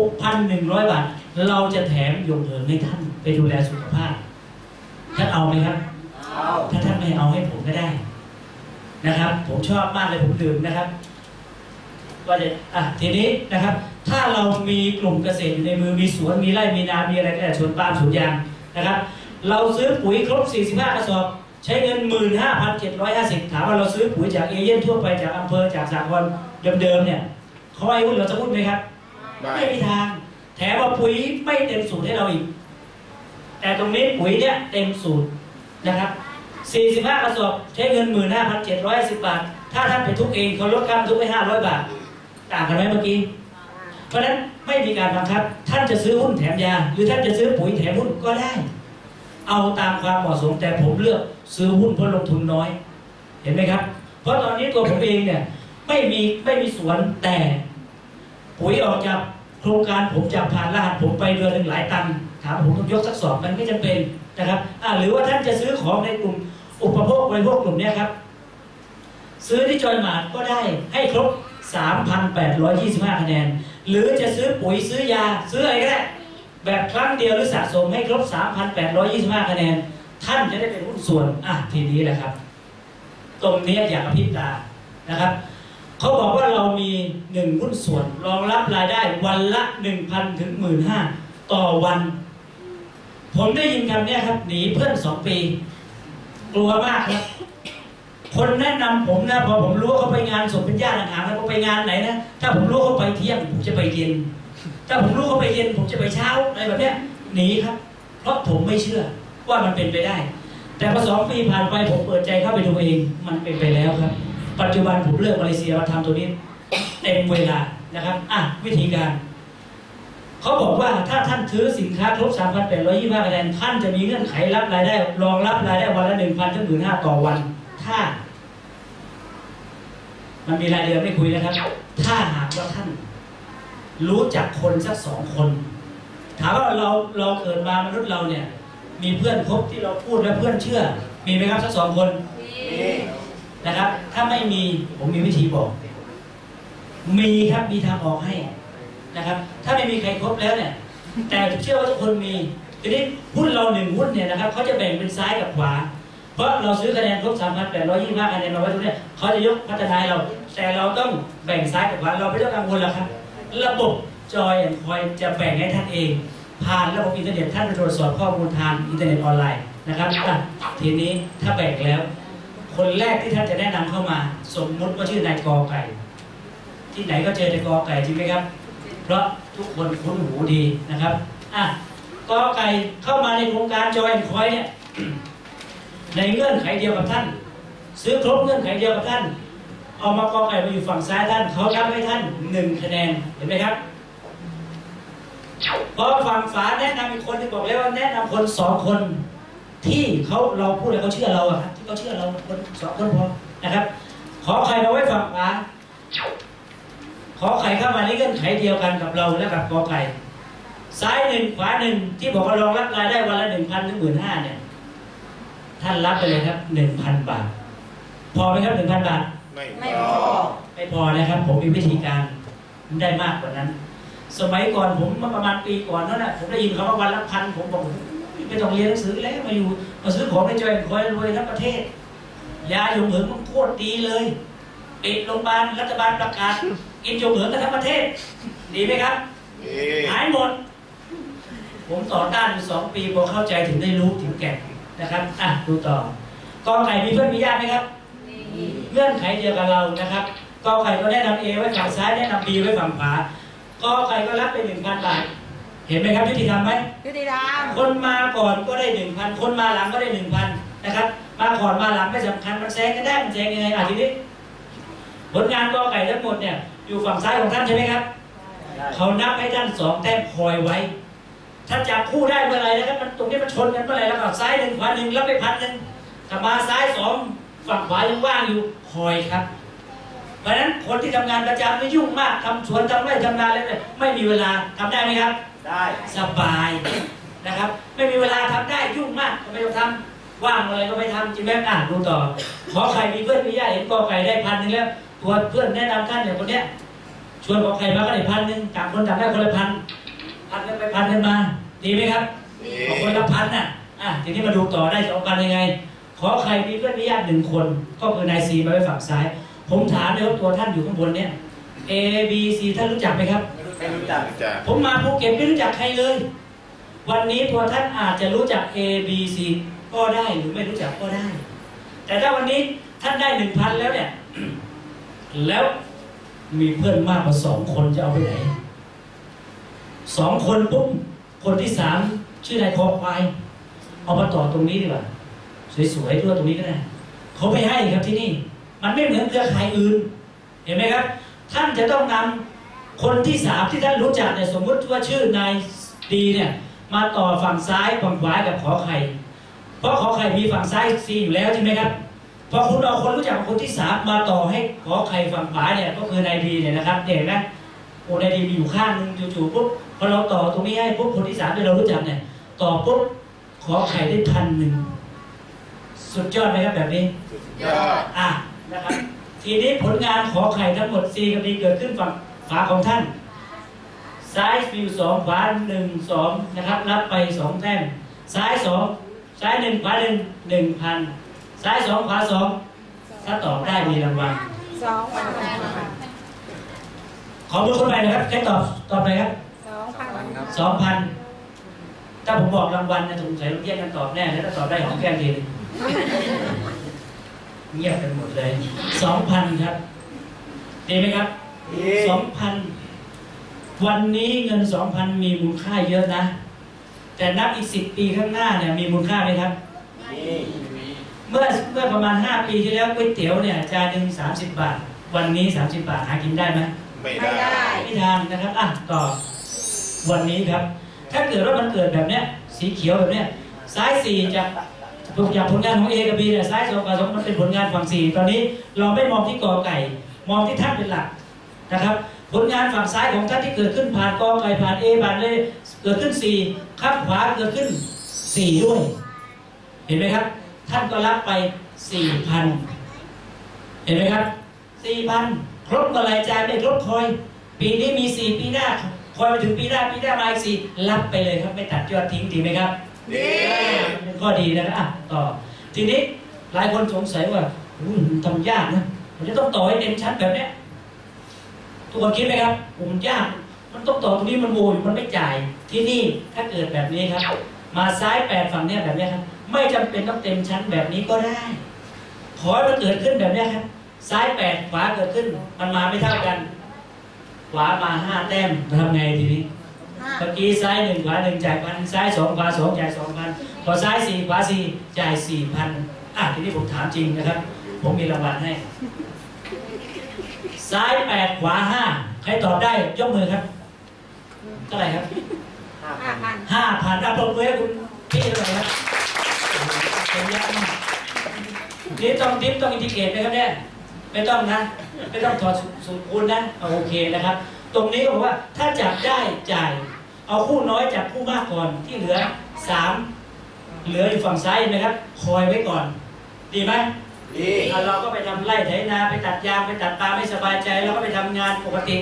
6,100 บาท เราจะแถมยงเหินให้ท่านไปดูแลสุขภาพ ท่านเอาไหมครับ ถ้าท่านไม่เอาให้ผมก็ได้ นะครับ ผมชอบมากเลยผมดื่มนะครับ ก็จะอะทีนี้นะครับ ถ้าเรามีกลุ่มเกษตรอยู่ในมือมีสวนมีไร่มีนา มีอะไรก็ได้สวนปาล์มสวนยางนะครับ เราซื้อปุ๋ยครบ 45 กระสอบ ใช้เงิน 15,750 ถามว่าเราซื้อปุ๋ยจากเอเย่นทั่วไปจากอำเภอจากสากลเดิมๆเนี่ยเขาให้หุ้นเราจะหุ้นไหมครับ ไม่มีทาง แถมว่าปุ๋ยไม่เต็มสูตรให้เราอีก แต่ตรงนี้ปุ๋ยเนี่ยเต็มสูตรนะครับ 45 กระสอบใช้เงิน 15,710 บาท ถ้าท่านไปทุกเองเขาลดค่าทุกไป500 บาท ต่างกันไหมเมื่อกี้ เพราะฉะนั้นไม่มีการบังคับ ท่านจะซื้อหุ้นแถมยา หรือท่านจะซื้อปุ๋ยแถมหุ้นก็ได้ เอาตามความเหมาะสมแต่ผมเลือกซื้อหุ้นเพราะลงทุนน้อย เห็นไหมครับ เพราะตอนนี้ตัวผมเองเนี่ยไม่มีไม่มีสวนแต่ ปุ๋ยออกจากโครงการผมจะผ่านรหัสผมไปเดือนหนึ่งหลายตันถามผมต้องยกสักสอบมันไม่จำเป็นนะครับหรือว่าท่านจะซื้อของในกลุ่มอุปโภคบริโภคกลุ่มนี้ครับ ซื้อที่จอยหมาดก็ได้ให้ครบ 3,825 คะแนน หรือจะซื้อปุ๋ยซื้อยา ซื้ออะไรก็ได้แบบครั้งเดียวหรือสะสมให้ครบ 3,825 คะแนน ท่านจะได้เป็นหุ้นส่วนอะทีนี้แหละครับ ตรงนี้อยากอภิปรายนะครับ เขาบอกว่าเรามีหนึ่งหุ้นส่วนรองรับรายได้วันละหนึ่งพันถึงหมื่นห้าต่อวัน ผมได้ยินคำเนี้ยครับ หนีเพื่อนสองปี กลัวมากครับ คนแนะนำผมนะพอผมรู้ว่าเขาไปงานศพเป็นญาติห่างๆแล้วเขาไปงานไหนนะถ้าผมรู้เขาไปเที่ยงผมจะไปเย็นถ้าผมรู้เขาไปเย็นผมจะไปเช้าอะไรแบบเนี้ยหนีครับ เพราะผมไม่เชื่อว่ามันเป็นไปได้ แต่พอสองปีผ่านไปผมเปิดใจเข้าไปดูเอง มันเป็นไปแล้วครับ ปัจจุบันผมเลือกมาเลเซียมาทำตัวนี้เต็มเวลานะครับอะวิธีการเขาบอกว่าถ้าท่านซื้อสินค้าครบ 3,825คะแนนท่านจะมีเงื่อนไขรับรายได้รองรับรายได้วันละ 1,000ถึง15,000ต่อวัน ถ้า มันมีรายเดือนไม่คุยนะครับ ถ้าหากว่าท่าน รู้จักคนสักสองคน ถามว่าเราเราเกิดมามนุษย์เราเนี่ย มีเพื่อนคบที่เราพูดแล้วเพื่อนเชื่อ มีไหมครับสักสองคนมี นะครับ ถ้าไม่มีผมมีวิธีบอก มีครับมีทางออกให้นะครับ ถ้าไม่มีใครครบแล้วเนี่ย แต่เชื่อว่าทุกคนมีทีนี้หุ้นเราหนึ่งหุ้นเนี่ยนะครับเขาจะแบ่งเป็นซ้ายกับขวา เพราะเราซื้อคะแนนครบ3 8 2 5คะแนนมาไว้ตรงเนี้ยเขาจะยกพัฒนาให้เรา แต่เราต้องแบ่งซ้ายกับขวาเราไม่ต้องกังวลหรอกครับ ระบบจอยแอนคอยจะแบ่งให้ท่านเอง ผ่านระบบอินเทอร์เน็ตท่านไปตรวจสอบข้อมูลทางอินเทอร์เน็ตออนไลน์นะครับทีนี้ถ้าแบ่งแล้ว คนแรกที่ท่านจะแนะนำเข้ามา สมมุติว่าชื่อนายกอไก่ ที่ไหนก็เจอนายกอไก่จริงไหมครับ เพราะทุกคนคุ้นหูดีนะครับอะกอไก่เข้ามาในโครงการจอยคอยเนี่ยในเงื่อนไขเดียวกับท่าน ซื้อครบเงื่อนไขเดียวกับท่านเอามากอไก่มาอยู่ฝั่งซ้ายท่านเขานับให้ท่านหนึ่งคะแนนเห็นไหมครับพอฝั่งฝาแนะนำอีกคนที่บอกแล้วว่าแนะนำคนสองคน ที่เขาเราพูดแล้วเขาเชื่อเราอะครับ ที่เขาเชื่อเราคนสองคนพอนะครับ ขอใครมาไว้ฝั่งขวาขอไข่เข้ามาในเงื่อนไขเดียวกันกับเราและกับกอไก่ซ้ายหนึ่งขวาหนึ่งที่บอกว่ารองรับรายได้วันละหนึ่งพันถึงหมื่นห้าเนี่ย ท่านรับไปเลยครับหนึ่งพันบาท พอไหมครับหนึ่งพันบาท ไม่ไม่พพออไม่พอนะครับ ผมมีวิธีการได้มากกว่านั้น สมัยก่อนผมเมื่อประมาณปีก่อนนั่นแหละผมได้ยินคำว่าวันละพันผมบอก ไม่ต้องเรียนหนังสือแล้วมาอยู่มาซื้อของในจอยคอยรวยทั้งประเทศยาหยงเหิงมันโคตรดีเลยปิดโรงพยาบาลรัฐบาลประกาศกินหยงเหิงกันทั้งประเทศ ดีไหมครับเอ๊หายหมด ผมต่อต้านอยู่สองปีพอเข้าใจถึงได้รู้ถึงแก่นนะครับอะดูต่อกอไก่มีเพื่อนมีญาติไหมครับเงื่อนไขเดียวกับเรานะครับกอไก่ก็แนะนำเอไว้ฝั่งซ้ายแนะนำบีไว้ฝั่งขวากอไก่ก็รับไปหนึ่งพันบาท เห็นไหมครับยุติธรรมไหมยุติธรรมคนมาก่อนก็ได้หนึ่งพันคนมาหลังก็ได้หนึ่งพันนะครับ มาก่อนมาหลังไม่สำคัญมันแซงกันได้มันแซงยังไงอะทีนี้ผลงานกอไก่ทั้งหมดเนี่ยอยู่ฝั่งซ้ายของท่านใช่ไหมครับเขานับให้ท่านสองแต้มคอยไว้ถ้าจับคู่ได้เมื่อไหรนะครับมันตรงนี้มันชนกันเมื่อไหรแล้วก็ซ้ายหนึ่งขวาหนึ่งรับไปพันหนึ่งถ้ามาซ้ายสองฝั่งขวายังว่างอยู่คอยครับเพราะฉะนั้นคนที่ทำงานประจำไม่ยุ่งมากทำสวนทำไร่ทำนาเลยไม่มีเวลาทำได้ไหมครับ ได้สบายนะครับ ไม่มีเวลาทำได้ยุ่งมากก็ไม่ต้องทำว่างอะไรก็ไม่ทำจริงไหมอ่านดูต่อขอใครมีเพื่อนมีญาติเห็นกอไก่ได้พันหนึ่งแล้วตัวเพื่อนแนะนำท่านอย่างคนเนี้ยชวนขอไข่มาก็ได้พันหนึ่งต่างคนต่างได้คนละพันพันกันไปพันกันมาดีไหมครับดีเอคนละพันน่ะอะทีนี้มาดูต่อได้สองพันยังไง ขอใครมีเพื่อนมีญาติหนึ่งคน ก็คือนายซีมาไว้ฝั่งซ้าย ผมถามเลยว่าตัวท่านอยู่ข้างบนเนี่ย A B C ท่านรู้จักไหมครับ ไม่รู้จักจ้ะผมมาภูเก็ตไม่รู้จักใครเลย วันนี้ตัวท่านอาจจะรู้จัก A B C ก็ได้หรือไม่รู้จักก็ได้ แต่ถ้าวันนี้ท่านได้หนึ่งพันแล้วเนี่ย แล้วมีเพื่อนมากกว่าสองคนจะเอาไปไหนสองคนปุ๊บคนที่สามชื่อนายคอควายเอามาต่อตรงนี้ดีกว่าสวยๆตัวตรงนี้ก็ได้เขาไม่ให้ครับที่นี่ มันไม่เหมือนเครือข่ายอื่น เห็นไหมครับ ท่านจะต้องนำ คนที่สามที่ท่านรู้จักเนี่ยสมมติว่าชื่อนายดีเนี่ยมาต่อฝั่งซ้ายฝั่งขวากับขอไข่ เพราะขอไข่มีฝั่งซ้ายซีอยู่แล้วใช่ไหมครับพอคุณเอาคนรู้จักคนที่สามมาต่อให้ขอไข่ฝั่งขวาเนี่ยก็คือนายดีเนี่ยนะครับเห็นไหมโอ้นายดีมีอยู่ข้างนึงจู่ๆปุ๊บพอเราต่อตรงนี้ให้ปุ๊บคนที่สามที่เรารู้จักเนี่ยต่อปุ๊บขอไข่ได้พันหนึ่งสุดยอดไหมครับแบบนี้สุดยอดอะนะครับทีนี้ผลงานขอไข่ทั้งหมด C กับ D เกิดขึ้นฝั่ง ขวาของท่านซ้ายฟิวสองขวาหนึ่งสองนะครับ รับไปสองแต้มซ้ายสองซ้ายหนึ่งขวาหนึ่งหนึ่งพันซ้ายสองขวาสองถ้าตอบได้มีรางวัลสองพันขอมือคนใหม่นะครับใครตอบตอบไปครับสองพันสองพันถ้าผมบอกรางวัลนะสงสัยต้องแย่งกันตอบแน่แล้วถ้าตอบได้ของแก้มทีหนึงเงียบกันหมดเลยสองพันครับดีไหมครับดี สองพันวันนี้เงินสองพันมีมูลค่าเยอะนะ แต่นับอีกสิบปีข้างหน้าเนี่ยมีมูลค่าไหมครับดีเมื่อเมื่อประมาณห้าปีที่แล้วก๋วยเตี๋ยวเนี่ยจานหนึ่งสามสิบบาท วันนี้สามสิบบาทหากินได้ไหมไม่ไม่ได้ได้ไม่ทานนะครับอะต่อวันนี้ครับ ถ้าเกิดว่ามันเกิดแบบเนี้ย สีเขียวแบบเนี้ยซ้ายสี่จากจากผลงานของ A กับ B เนี่ยซ้ายสองกับสองมันเป็นผลงานฝั่งสี่ตอนนี้เราไม่มองที่กอไก่ มองที่ท่านเป็นหลัก นะครับ ผลงานฝั่งซ้ายของท่านที่เกิดขึ้นผ่านกอไก่ผ่าน A ผ่านเลยเกิดขึ้นสี่ข้างขวาเกิดขึ้นสี่ด้วย เห็นไหมครับ ท่านก็รับไปสี่พันเห็นไหมครับสี่พันครบเมื่อไหรจ่ายไม่ครบคอย ปีนี้มีสี่ปีหน้า คอยไปถึงปีหน้าปีหน้ามาอีกสี่รับไปเลยครับไม่ตัดยอดทิ้งดีไหมครับดีเป็นข้อดีนะครับอะต่อทีนี้หลายคนสงสัยว่าอุ้ยมันทำยากนะมันจะต้องต่อให้เต็มชั้นแบบเนี้ย ทุกคนคิดไหมครับโอ้มันยาก มันต้องต่อตรงนี้มันโวยมันไม่จ่าย ที่นี่ถ้าเกิดแบบนี้ครับ มาซ้ายแปดฝั่งเนี้ยแบบเนี้ยครับ ไม่จำเป็นต้องเต็มชั้นแบบนี้ก็ได้ขอให้มันเกิดขึ้นแบบเนี้ยครับ ซ้ายแปดขวาเกิดขึ้น มันมาไม่เท่ากัน ขวามาห้าแต้มทำไงทีนี้ห้าเมื่อกี้ซ้ายหนึ่งขวาหนึ่งจ่ายพันซ้ายสองขวาสองจ่ายสองพันพอซ้ายสี่ขวาสี่จ่ายสี่พันอะทีนี้ผมถามจริงนะครับ ผมมีรางวัลให้ ซ้ายแปดขวาห้าใครตอบได้ยกมือครับเท่าไหร่ครับห้าพันห้าพันอะปรบมือให้คุณพี่เลยครับเป็นเยอะมากนี่ต้องทิปต้องอินทิเกรตไหมครับเนี่ยไม่ต้องนะ ไม่ต้องถอดสูตรคูณนะเอาโอเคนะครับ ตรงนี้ก็บอกว่าถ้าจับได้จ่าย เอาคู่น้อยจับคู่มากก่อนที่เหลือสามเหลืออยู่ฝั่งซ้ายเห็นะครับ คอยไว้ก่อน ดีไหม ดีอะเราก็ไปทำไร่ไถนาไปตัดยางไปตัดปลาไม่สบายใจเราก็ไปทำงานปกติ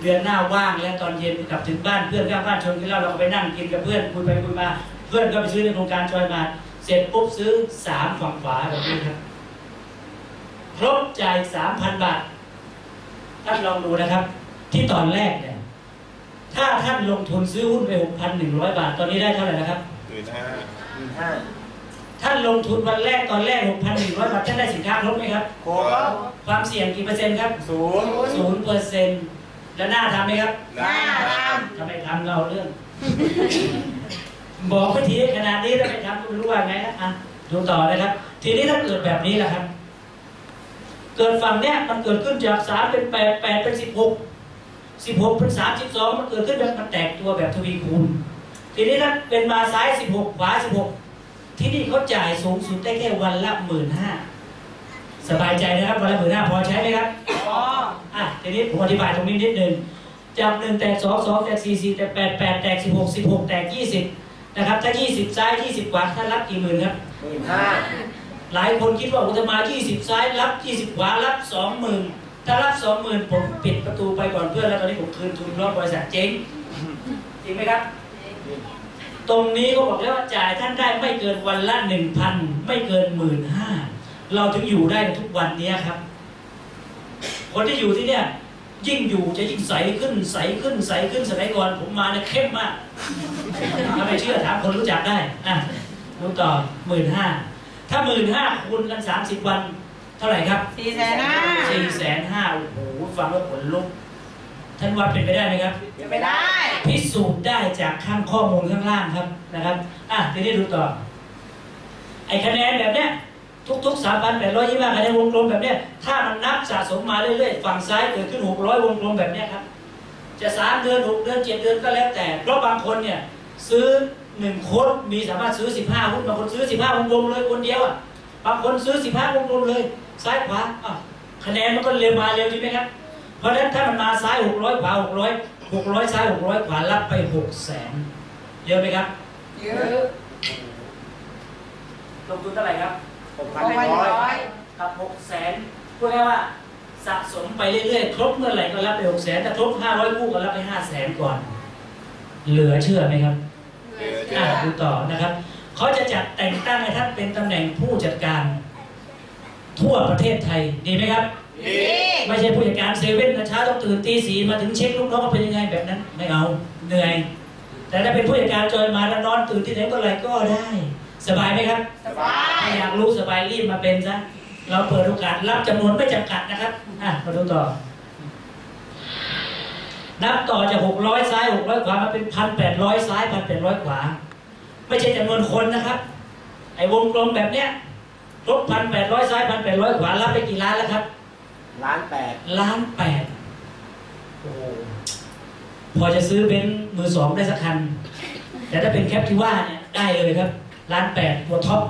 เดือนหน้าว่างแล้วตอนเย็นกลับถึงบ้านเพื่อนข้างบ้านชวนกินเหล้าเราก็ไปนั่งกินกับเพื่อนคุยไปคุยมา เพื่อนก็ไปซื้อในโครงการจอยมาเสร็จปุ๊บซื้อสามฝั่งขวาแบบนี้ครับครบจ่ายสามพันบาทท่านลองดูนะครับ ที่ตอนแรกเนี่ยถ้าท่านลงทุนซื้อหุ้นไปหกพันหนึ่งร้อยบาท ตอนนี้ได้เท่าไหร่นะครับหมื่นห้าหนึ่งห้า ท่านลงทุนวันแรกตอนแรกหกพันหนึ่งร้อยบาทท่านได้สินค้าครบไหมครับโคครับความเสี่ยงกี่เปอร์เซ็นต์ครับศูนย์ศูนย์เปอร์เซ็นต์แล้วหน้าทำไหมครับหน้าดทำไมทำเราเรื่อง บอกวิธีขนาดนี้แล้วไปทำก็ไม่รู้ว่าไงนะอะดูต่อนะครับ ทีนี้ถ้าเกิดแบบนี้ล่ะครับ เกิดฝั่งเนี้ยมันเกิดขึ้นจากสามเป็นแปดแปดเป็นสิบหกสิบหกเป็นสามสิบสองมันเกิดขึ้นแบบมันแตกตัวแบบทวีคูณ ทีนี้ถ้าเป็นมาซ้ายสิบหกขวาสิบหก ที่นี่เขาจ่ายสูงสุดได้แค่วันละหมื่นห้าสบายใจนะครับวันละหมื่นห้าพอใช้ไหมครับอ๋ออะทีนี้ผมอธิบายตรงนี้นิดนึงจับหนึ่งแตกสองสองแตกสี่สี่แตกแปดแปดแตกสิบหกสิบหกแตกยี่สิบนะครับถ้ายี่สิบซ้ายยี่สิบขวาท่านรับกี่หมื่นครับหมื่นห้าหลายคนคิดว่าอุตมายี่สิบซ้ายรับยี่สิบขวารับสองหมื่นถ้ารับสองหมื่นผมปิดประตูไปก่อนเพื่อนแล้วตอนนี้ผมคืนทุนรอบบริษัทเจ๊งจริงไหมครับ ตรงนี้ก็บอกแล้วว่าจ่ายท่านได้ไม่เกินวันละหนึ่งพันไม่เกินหมื่นห้าเราถึงอยู่ได้ทุกวันเนี้ยครับ คนที่อยู่ที่เนี่ย ยิ่งอยู่จะยิ่งใสขึ้นใสขึ้นใสขึ้นสมัยก่อนผมมาเนี่ยเข้มมากถ้าไม่เชื่อถามคนรู้จักได้อะรู้ต่อหมื่นห้าถ้าหมื่นห้าคูณกันสามสิบวัน เท่าไหร่ครับสี่แสนห้าสี่แสนห้าโอ้โหฟังแล้วขนลุกท่านว่าเป็นไปได้ไหมครับไม่ได้ พิสูจน์ได้จากข้างข้อมูลข้างล่างครับนะครับอะทีนี้ดูต่อ ไอ้คะแนนแบบเนี้ยทุกๆสามพันแปดร้อยยี่สิบคะแนนวงกลมแบบเนี้ยถ้ามันนับสะสมมาเรื่อยๆ ฝั่งซ้ายเกิดขึ้นหกร้อยวงกลมแบบเนี้ยครับ จะสามเดือนหกเดือนเจ็ดเดือนก็แล้วแต่ เพราะบางคนเนี่ยซื้อหนึ่งโค้ดมีสามารถซื้อสิบห้าหุ้นบางคนซื้อสิบห้าวงกลมเลยคนเดียวอะบางคนซื้อสิบห้าวงกลมเลย ซ้ายขวาอะคะแนนมันก็เร็วมาเร็วจริงไหมครับ เพราะฉะนั้นถ้ามันมาซ้ายหกร้อยขวาหกร้อย หกร้อยซ้ายหกร้อยขวารับไปหกแสนเยอะไหมครับ เยอะลงทุนเท่าไหร่ครับหกหพันกหพันนึ่งร้อยร้อยครับหกแสนพูดง่ายๆว่าสะสมไปเรื่อยๆ ครบเมื่อไหร่ก็รับไปหกแสนถ้าครบห้าร้อยคู่ก็รับไปห้าแสนก่อน เหลือเชื่อไหมครับเดี๋ยวจะอ่าดูต่อนะครับ เขาจะจัดแต่งตั้งให้ท่านเป็นตำแหน่งผู้จัดการ ทั่วประเทศไทยดีไหมครับดีไม่ใช่ผู้จัดการเซเว่นนะเช้าต้องตื่นตีสีมาถึงเช็คลูกน้องว่าเป็นยังไงแบบนั้น ไม่เอาเหนื่อย แต่ถ้าเป็นผู้จัดการจอยมาแล้วนอนตื่นที่ไหนก็ไรก็ได้ สบายไหมครับ สบายถ้าอยากรู้สบายรีบมาเป็นซะเราเปิดโอกาสรับจำนวนไม่จำกัดนะครับอะมาดูต่อนับต่อจากหกร้อยซ้ายหกร้อยขวามาเป็นพันแปดร้อยซ้ายพันแปดร้อยขวา ไม่ใช่จำนวนคนนะครับ ไอ้วงกลมแบบเนี้ย ครบพันแปดร้อยซ้ายพันแปดร้อยขวารับไปกี่ล้านแล้วครับ ล้านแปดล้านแปดโอ้โหพอจะซื้อเบนซ์มือสองได้สักคัน แต่ถ้าเป็นแคปที่ว่าเนี่ยได้เลยครับล้านแปดตัวท็อป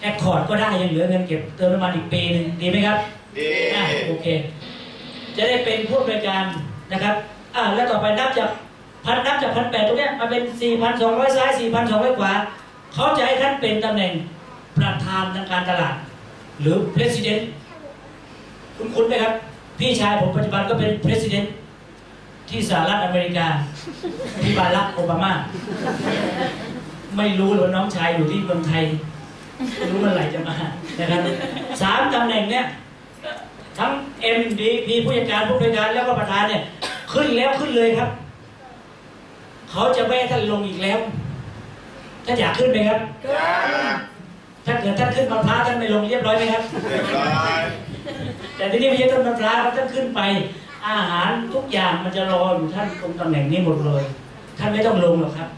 แอคคอร์ดก็ได้ยังเหลือเงินเก็บเติมน้ำมันอีกปีหนึ่งดีไหมครับ ดีอะโอเค จะได้เป็นผู้บริการนะครับอ่าแล้วต่อไปนับจากพันนับจากพันแปดตรงเนี้ยมาเป็นสี่พันสองร้อยซ้ายสี่พันสองร้อยขวาเขาจะให้ท่านเป็นตำแหน่ง ประธานทางการตลาด หรือ president คุณคุ้นไหมครับ พี่ชายผมปัจจุบันก็เป็น president ที่สหรัฐอเมริกาที่บารักโอบามา ไม่รู้เลยว่าน้องชายอยู่ที่เมืองไทย ไม่รู้เมื่อไหร่จะมานะครับสามตำแหน่งเนี้ยทั้ง MDP ผู้จัดการผู้บริการแล้วก็ประธานเนี่ย ขึ้นแล้วขึ้นเลยครับ เขาจะไม่ให้ท่านลงอีกแล้ว ท่านอยากขึ้นไหมครับจ้า ถ้าเกิดท่านขึ้นมาพระท่านไม่ลงเรียบร้อยไหมครับ เรียบร้อยแต่ที่นี่ไม่ใช่ต้นมาพระครับท่านขึ้นไป อาหารทุกอย่างมันจะรออยู่ท่านตรงตำแหน่งนี้หมดเลย ท่านไม่ต้องลงหรอกครับ